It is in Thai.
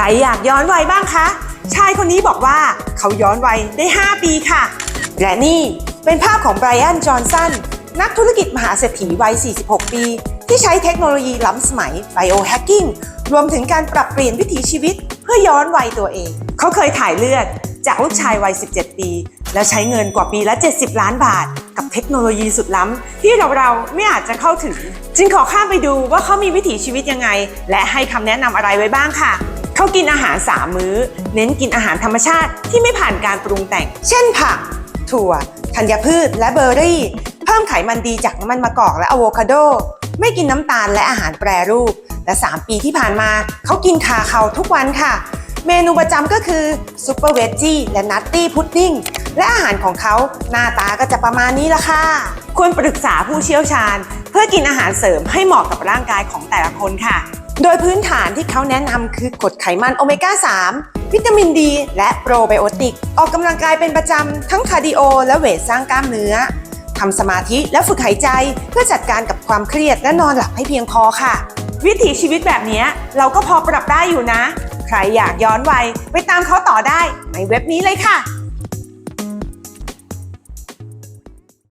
ใครอยากย้อนวัยบ้างคะ ชายคนนี้บอกว่าเขาย้อนวัยได้ 5 ปีค่ะ และนี่เป็นภาพของไบรอัน จอห์นสัน นักธุรกิจมหาเศรษฐีวัย 46 ปี ที่ใช้เทคโนโลยีล้ำสมัย Biohacking รวมถึงการปรับเปลี่ยนวิถีชีวิต เพื่อย้อนวัยตัวเอง เขาเคยถ่ายเลือดจากลูกชายวัย 17 ปี แล้วใช้เงินกว่าปีละ 70 ล้านบาท กับเทคโนโลยีสุดล้ำ ที่เราเราไม่อาจจะเข้าถึง จึงขอข้ามไปดูว่าเขามีวิถีชีวิตยังไง และให้คำแนะนำอะไรไว้บ้างค่ะ เขากินอาหาร3มื้อ เน้นกินอาหารธรรมชาติที่ไม่ผ่านการปรุงแต่ง เช่นผัก ถั่ว ธัญพืช และเบอร์รี่ เพิ่มไขมันดีจากน้ำมันมะกอกและอะโวคาโด ไม่กินน้ำตาลและอาหารแปรรูป และ 3 ปีที่ผ่านมาเขากินคาเขาทุกวันค่ะ เมนูประจำก็คือซุปเปอร์เวจจี้และนัตตี้พุดดิ้งและอาหารของเขาหน้าตาก็จะประมาณนี้ละค่ะ ควรปรึกษาผู้เชี่ยวชาญ เพื่อกินอาหารเสริมให้เหมาะกับร่างกายของแต่ละคนค่ะ โดยพื้นฐานที่เขาแนะนำคือกรดไขมันโอเมก้า 3 วิตามินดี และโปรไบโอติก ออกกำลังกายเป็นประจำ ทั้งคาร์ดิโอ และเวทสร้างกล้ามเนื้อทำสมาธิและฝึกหายใจ เพื่อจัดการกับความเครียดและนอนหลับให้เพียงพอค่ะ วิถีชีวิตแบบนี้เราก็พอปรับได้อยู่นะ ใครอยากย้อนวัยไปตามเขาต่อได้ในเว็บนี้เลยค่ะ